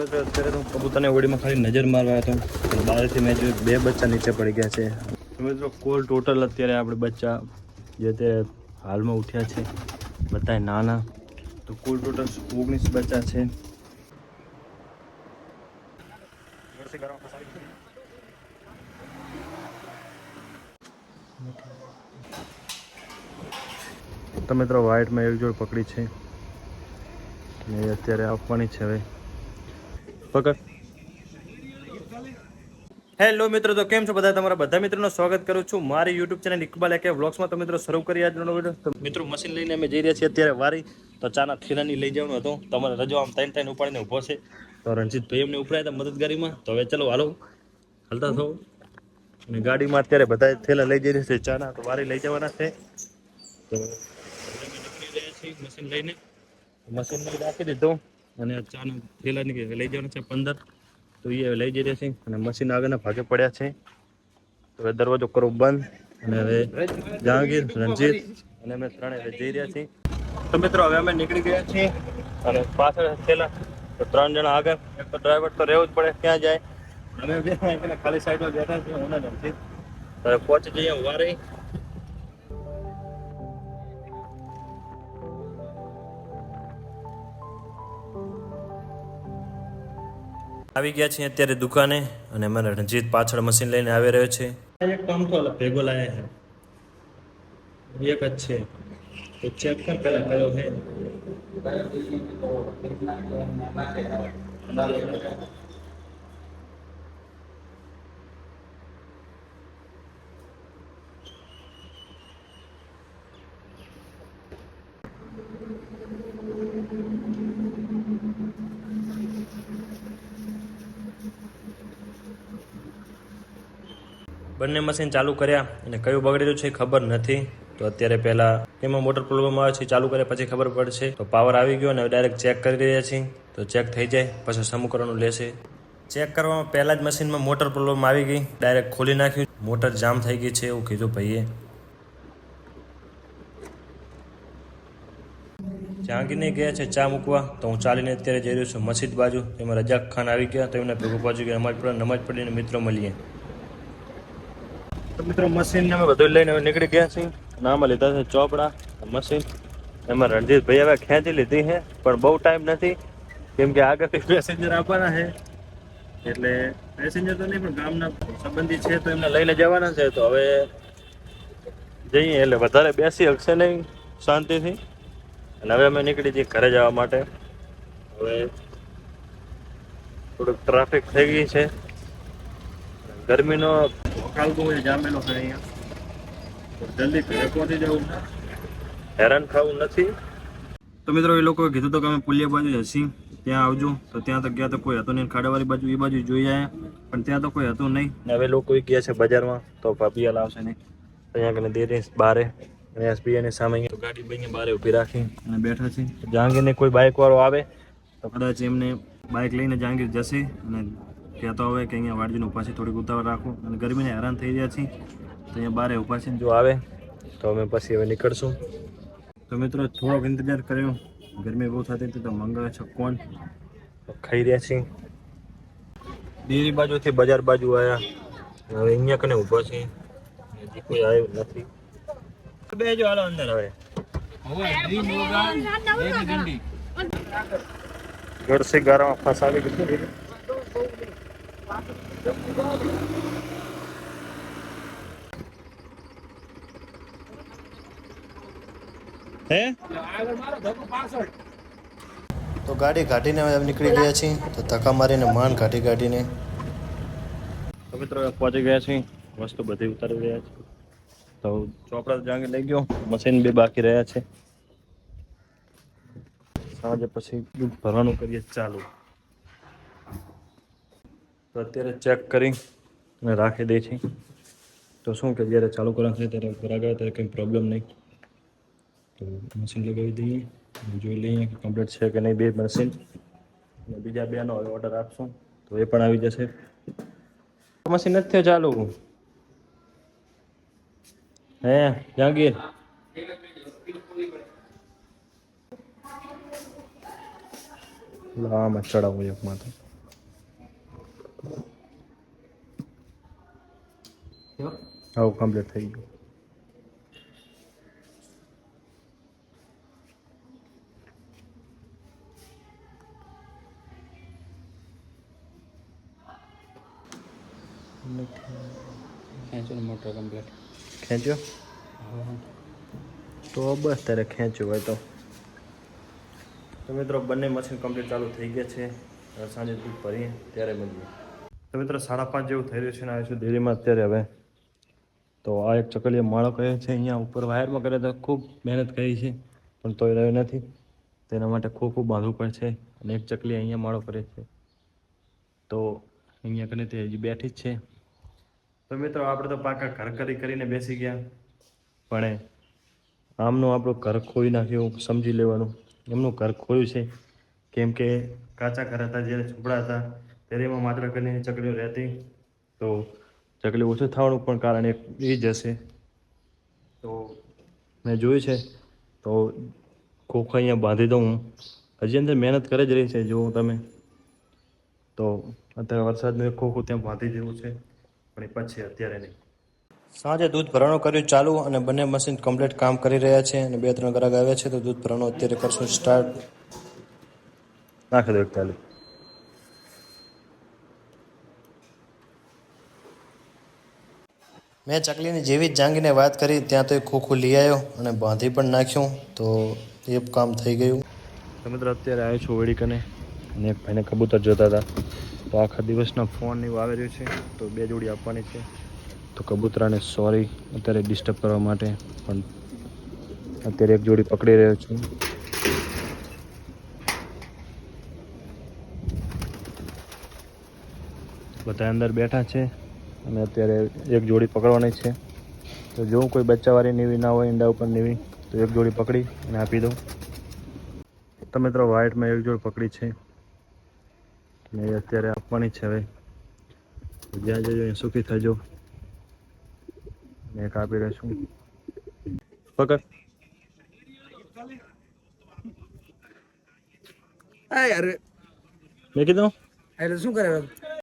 મિત્રો અત્યારે તો કબૂતરની હોડીમાં ખાલી નજર મારવા હતો. બારથી મેં જોયું બે બચ્ચા નીચે પડી ગયા છે. મિત્રો કોલ ટોટલ અત્યારે આપણે બચ્ચા જે તે હાલમાં ઉઠ્યા છે બધા નાના. તો કુલ ટોટલ ઓગણીસ બચ્ચા છે. તો મિત્રો વ્હાઇટમાં એક જોડ પકડી છે. એ અત્યારે આપવાની છે હવે. પકડ હેલો મિત્રો, તો કેમ છો બધા? તમારા બધા મિત્રોનો સ્વાગત કરું છું મારી યુટ્યુબ ચેનલ ઇકબાલ એકે વ્લોગ્સમાં તો મિત્રો, શરૂ કરી આજનો વીડિયો મિત્રો મશીન લઈને અમે જઈ રહ્યા છીએ અત્યારે વારી. તો ચાના થેલાની લઈ જવાનું હતું. તમારે રજો આમ ત્રણ ત્રણ ઉપાડીને ઊભો છે. તો રણજીતભાઈ એમને ઉપડાયા હતા મદદગારીમાં. તો હવે ચલો, હાલો. હાલતા થો અને ગાડીમાં અત્યારે બધા થેલા લઈ જઈ રહ્યા છે ચાના. તો વારી લઈ જવાના છે. તો મશીન લઈને. મશીન રાખી દીધું. અને ચાનો થેલા નીકળી લઈ જવાનું છે પંદર. તો એ લઈ જઈ રહ્યા છે. અને મશીન આગળના ભાગે પડ્યા છે. તો હવે દરવાજો કરો બંધ. અને હવે જહાંગીર, રણજીત અને અમે ત્રણે હવે જઈ રહ્યા છીએ. તો મિત્રો, હવે અમે નીકળી ગયા છીએ. અને પાછળ થેલા. તો ત્રણ જણા આગળ. એક તો ડ્રાઈવર તો રહેવું જ પડે ક્યાં જાય. અમે બે ખાલી સાઈડમાં બેઠા છીએ, હું રણજીત. પહોંચી જઈએ વારે. આવી ગયા છીએ અત્યારે દુકાને અને અમારા રણજીત પાછળ મશીન લઈને આવી રહ્યો છે. એક કામ તો ભેગો લાયા છે. એક જ છે. ચેક કર પેલા કયો છે. બંને મશીન ચાલુ કર્યા અને કયું બગડેલું છે ખબર નથી. તો અત્યારે પહેલા એમાં મોટર પ્રોબ્લેમ આવે છે, ચાલુ કર્યા પછી ખબર પડશે. તો પાવર આવી ગયો અને ડાયરેક્ટ ચેક કરી રહ્યા છીએ. તો ચેક થઈ જાય, પછી કરવાનું લેશે. ચેક કરવામાં પહેલા જ મશીનમાં મોટર પ્રોબ્લેમ આવી ગઈ. ડાયરેક્ટ ખોલી નાખ્યું. મોટર જામ થઈ ગઈ છે એવું કીધું ભાઈએ. જહાંગીરને ગયા છે ચા મૂકવા. તો હું ચાલીને અત્યારે જઈ રહ્યો છું મસ્જિદ બાજુ. એમાં રજાક ખાન આવી ગયા. તો એમને ભેગું બાજુ કે નમાજ પડે નમાજ પડીને મિત્રો મળીએ. મિત્રો મશીન અમે બધું લઈને નીકળી ગયા છીએ. નામ લીધા છે ચોપડા મશીન એમાં રણજીતભાઈ હવે ખેંચી લીધી છે, પણ બહુ ટાઈમ નથી. કેમ કે આગળથી પેસેન્જર આવવાના છે. એટલે પેસેન્જર તો નહીં, પણ ગામના સંબંધી છે તો એમને લઈને જવાના છે. તો હવે જઈએ, એટલે વધારે બેસી શકશે નહીં શાંતિથી. અને હવે અમે નીકળી જઈએ ઘરે જવા માટે. હવે થોડુંક ટ્રાફિક થઈ ગઈ છે. ગરમીનો છે જામેલો છે અહીંયા તો જલ્દી ઘરે પહોંચી જવું હેરાન થવું નથી. તો મિત્રો એ લોકોએ કીધું તો કે અમે પુલિયા બાજુ જશી ત્યાં આવજો. તો ત્યાં તો ગયા તો કોઈ હતું નહીં. ખાડાવાળી બાજુ એ બાજુ જોઈ આવ્યા પણ ત્યાં તો કોઈ હતું નહીં. હવે લોકો ગયા છે બજારમાં. તો ભાભી લાવશે નહીં. અહીંયા કને દેરી બારે. અને એસબીઆઈની સામે તો ગાડી ભાઈ બારે ઊભી રાખી. અને બેઠા છે. જહાંગીરને કોઈ બાઇકવાળો આવે. તો કદાચ એમને બાઇક લઈને જહાંગીર જશે અને કહેતો હોય કે અહીંયા વાડજીને ઊભા છે થોડીક ઉતાવળ રાખો. અને ગરમીને હેરાન થઈ રહ્યા છીએ તો અહીંયા બારે ઊભા છે જો આવે તો અમે પછી હવે નીકળશું. તો મિત્રો થોડોક ઇંતજાર કર્યો. ગરમી બહુ થતી હતી તો મંગાવે છે ખાઈ રહ્યા છીએ. ડેરી બાજુથી બજાર બાજુ આવ્યા હવે અહીંયા કને ઊભા છે હજી કોઈ આવ્યું નથી. બેજો હાલો અંદર હવે. ગળસી ગારામાં ફસાવી ગયું હે? તો ગાડી કાઢીને નીકળી ગયા છીએ તો ધક્કા મારીને માન કાઢી કાઢીને. તો મિત્રો પહોંચી ગયા છીએ વસ્તુ બધી ઉતારી રહ્યા છે તો ચોપડા જાંગે લઈ ગયો મશીન બી બાકી રહ્યા છે. સાંજે પછી દૂધ ભરવાનું કરીએ ચાલુ. તો અત્યારે ચેક કરી અને રાખી દે છે. તો શું કે જ્યારે ચાલુ કરવાનું છે? ત્યારે ઘરા ગયા ત્યારે કંઈ પ્રોબ્લેમ નહીં. તો મશીન લગાવી દઈએ. જોઈ લઈએ કે કમ્પ્લીટ છે કે નહીં બે મશીન અને બીજા બેનો હવે ઓર્ડર આપશું. તો એ પણ આવી જશે. મશીન નથી થયો ચાલુ. હે જહાંગીર? લામાં ચડાવું એકમાં તો આવું કમ્પ્લીટ થઈ ગયું. ખેંચો ને મોટર કમ્પ્લીટ ખેંચ્યો? તો બસ તારે ખેંચ્યું હોય તો. તો મિત્રો બંને મશીન કમ્પ્લીટ ચાલુ થઈ ગયા છે. સાંજે દૂધ ભરીએ ત્યારે મળીએ. તો મિત્રો સાડા પાંચ જેવું થઈ રહ્યું છે ને આવીશું દિલ્હીમાં અત્યારે હવે તો આ એક ચકલીએ માળો કર્યો છે, અહીંયા ઉપર વાયરમાં કરે તો ખૂબ મહેનત કરી છે, પણ તોય રહ્યો નથી. તેના માટે ખૂબ ખૂબ બાંધવું પડે છે અને એક ચકલી અહીંયા માળો કરે છે. તો અહીંયા કને તે હજી બેઠી જ છે. તો મિત્રો, આપણે તો પાકા ઘર કરી કરીને બેસી ગયા. પણ આમનું આપણું ઘર ખોઈ નાખ્યું સમજી લેવાનું. એમનું ઘર ખોયું છે. કેમ કે કાચા ઘર હતા, જ્યારે ઝૂંપડા હતા, ત્યારે એમાં માત્ર કરીને ચકલીઓ રહેતી. તો ચકલી ઓછું થવાનું પણ કારણ એક એ જ હશે. તો મેં જોયું છે તો ખોખો અહીંયા બાંધી દઉં હું. હજી અંદર મહેનત કરે જ રહી છે જુઓ તમે. તો અત્યારે વરસાદનું એક ખોખું ત્યાં બાંધી દેવું છે પણ એ પછી અત્યારે નહીં. સાંજે દૂધ ભરાણું કર્યું ચાલુ અને બંને મશીન કમ્પ્લીટ કામ કરી રહ્યા છે અને બે ત્રણ ગ્રાહક આવ્યા છે તો દૂધ ભરાણું અત્યારે કરશું સ્ટાર્ટ નાખી દો એક ચાલુ મેં ચકલીની જેવી જ જાંગીને વાત કરી, ત્યાં તો એ ખોખું લઈ આવ્યો અને બાંધી પણ નાખ્યું, તો એ કામ થઈ ગયું. તો મિત્રો, અત્યારે આવ્યો છું વળી કને, અને ભાઈને કબૂતર જોતા હતા. તો આખા દિવસના ફોન ને એવું આવી છે, તો બે જોડી આપવાની છે. તો કબૂતરાને સોરી અત્યારે ડિસ્ટર્બ કરવા માટે, પણ અત્યારે એક જોડી પકડી રહ્યો છું. બધા અંદર બેઠા છે. અને અત્યારે એક જોડી પકડવાની છે. તો જો કોઈ બચ્ચાવાળી નીવી ના હોય ઈંડા ઉપર નીવી તો એક જોડી પકડી અને આપી દઉં. તો મિત્રો વ્હાઇટમાં એક જોડી પકડી છે. ને એ અત્યારે આપવાની છે હવે. જ્યાં જજો અહીંયા સુખી થજો. ને એક આપી રહીશું પકડ. હા યાર. મેં કીધું? એટલે શું કરે?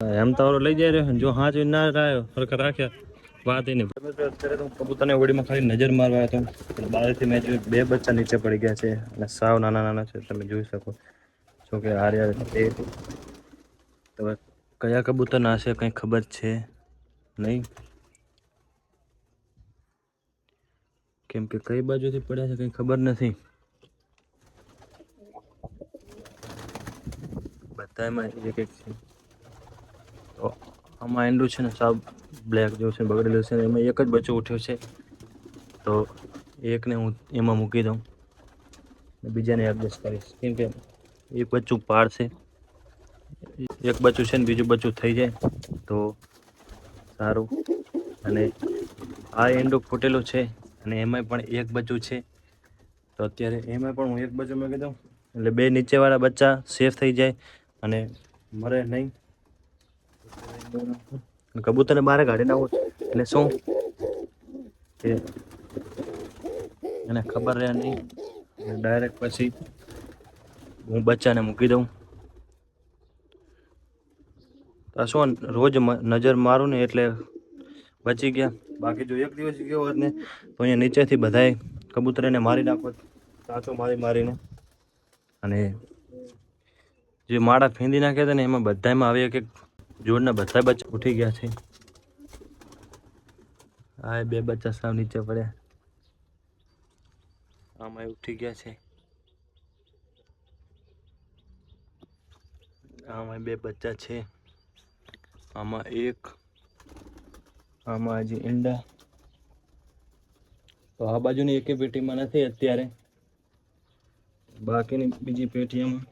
એમ તો ઓલો લઈ જાય રહ્યો. જો હા જો ના રહ્યો હરકત રાખ્યા. વાત એ નહીં અત્યારે તો કબૂતરને ઓડીમાં ખાલી નજર મારવા હતો. પણ બહારથી મેં જોયું બે બચ્ચા નીચે પડી ગયા છે. અને સાવ નાના નાના છે, તમે જોઈ શકો. છો કે હાર્યા તે તમે કયા કબૂતર ના છે કંઈ ખબર છે નહીં. કેમ કે કઈ બાજુથી પડ્યા છે કંઈ ખબર નથી. બધામાં એક એક છે. તો આમાં એંડું છે ને સાવ બ્લેક જેવું છે બગડેલું છે એમાં એક જ બચ્ચો ઉઠ્યો છે. તો એકને હું એમાં મૂકી દઉં બીજાને એડજસ્ટ કરીશ. કેમ કે એક બચ્ચું પાડશે એક બચ્ચું છે ને બીજું બચ્ચું થઈ જાય તો સારું. અને આ એંડું ફૂટેલું છે અને એમાંય પણ એક બચ્ચું છે. તો અત્યારે એમાં પણ હું એક બચ્ચું મૂકી દઉં. એટલે બે નીચેવાળા બચ્ચા સેફ થઈ જાય અને મરે નહીં. કબૂતરને બહાર કાઢી નાખો એટલે શું? કે એને ખબર રહે નહીં. ડાયરેક્ટ પછી હું બચ્ચાને મૂકી દઉં. તો શું, રોજ નજર મારું ને એટલે બચી ગયા. બાકી જો એક દિવસ ગયો હોત ને, તો અહીંયા નીચેથી બધાય કબૂતરને મારી નાખો સાચો મારી મારીને. અને જે માળા ફેંદી નાખ્યા હતા ને, એમાં બધામાં આવી એક એક જોડના બધા બચ્ચા ઉઠી ગયા છે. આ બે બચ્ચા સાવ નીચે પડ્યા. આમાં ઉઠી ગયા છે. આમાં બે બચ્ચા છે. આમાં એક, આમાં હજી ઈંડા. તો આ બાજુની એકે પેટીમાં નથી અત્યારે. બાકીની બીજી પેટીમાં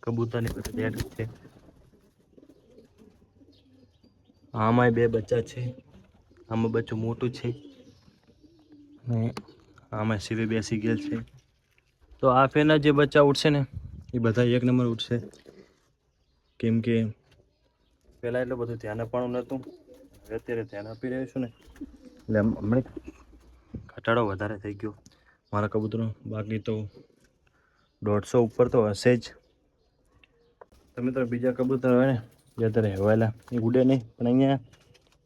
કબૂતરની પેટી છે. આમાંય બે બચ્ચા છે. આમાં બચ્ચું મોટું છે. ને આમાં સીવે બેસી ગયેલ છે. તો આ ફેરના જે બચ્ચા ઉઠશે ને, એ બધા એક નંબર ઉઠશે કેમ કે પહેલાં એટલું બધું ધ્યાન આપવાનું નહોતું અત્યારે ધ્યાન આપી રહ્યો છું ને. એટલે હમણાં ઘટાડો વધારે થઈ ગયો. મારા કબૂતરો, બાકી તો દોઢસો ઉપર તો હશે જ. તમે તો બીજા કબૂતર હોય ને જે અત્યારે હેવાયેલા એ ઉડે નહીં. પણ અહીંયા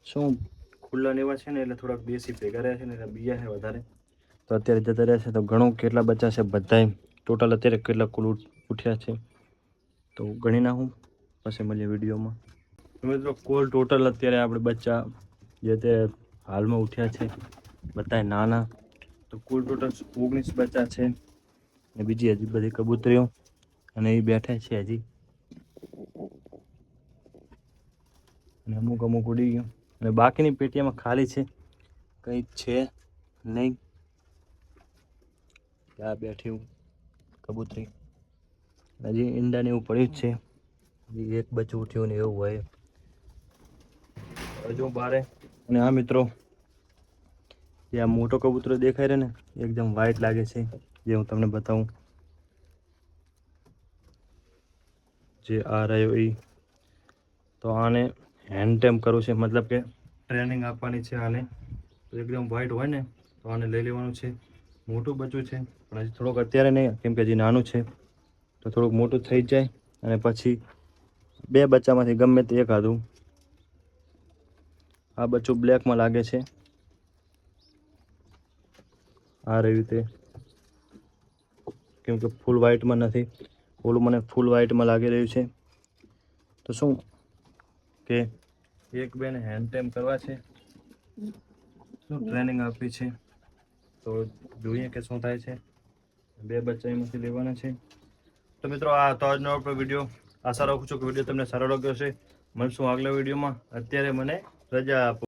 શું ખુલ્લા એવા છે ને એટલે થોડાક દેશી ભેગા રહ્યા છે ને એટલે બીજા છે વધારે. તો અત્યારે જતા રહ્યા છે. તો ઘણું કેટલા બચ્ચા છે બધાય. ટોટલ અત્યારે કેટલા કુલ ઉઠ્યા છે. તો ગણી નાખું. પછી મળીએ વિડીયોમાં. મિત્રો, કુલ ટોટલ અત્યારે આપણે બચ્ચા જે અત્યારે હાલમાં ઉઠ્યા છે, બધાય નાના. તો કુલ ટોટલ ઓગણીસ બચ્ચા છે. ને બીજી હજી બધી કબૂતરીઓ. અને એ બેઠા છે હજી. અને અમુક અમુક ઉડી ગયું. અને બાકીની પેટીમાં ખાલી છે. કંઈ છે નહીં. ત્યાં બેઠી કબૂતરી. હજી ઈંડા ને એવું પડ્યું જ છે. હજી એક બચ્ચું ઉઠ્યું ને એવું હોય. હજુ બારે. અને આ મિત્રો, જે આ મોટો કબૂતરો દેખાય રહ્યો ને એકદમ વ્હાઈટ લાગે છે. જે હું તમને બતાવું. જે આ રહ્યો એ તો આને હેન્ડ ટેમ કરવું છે, મતલબ કે ટ્રેનિંગ આપવાની છે આને. એકદમ વ્હાઈટ હોય ને, તો આને લઈ લેવાનું છે. મોટું બચ્ચું છે, પણ હજી થોડુંક અત્યારે નહીં, કેમ કે હજી નાનું છે. તો થોડુંક મોટું થઈ જાય, અને પછી બે બચ્ચામાંથી ગમે તે એક આધું આ બચ્ચું બ્લેકમાં લાગે છે. આ રહ્યું તે કેમ કે ફૂલ વ્હાઇટમાં નથી. ઓલું મને ફૂલ વ્હાઈટમાં લાગી રહ્યું છે. તો શું કે એક બેને હેન્ડ ટેમ કરવા છે. શું ટ્રેનિંગ આપી છે? તો જોઈએ કે શું થાય છે. બે બચ્ચા એમાંથી લેવાના છે. તો મિત્રો આ હતો આજનો આપણો વીડિયો આશા રાખું છું કે વીડિયો તમને સારો લાગ્યો હશે. મળશું આગલા વિડીયોમાં. અત્યારે મને રજા આપો.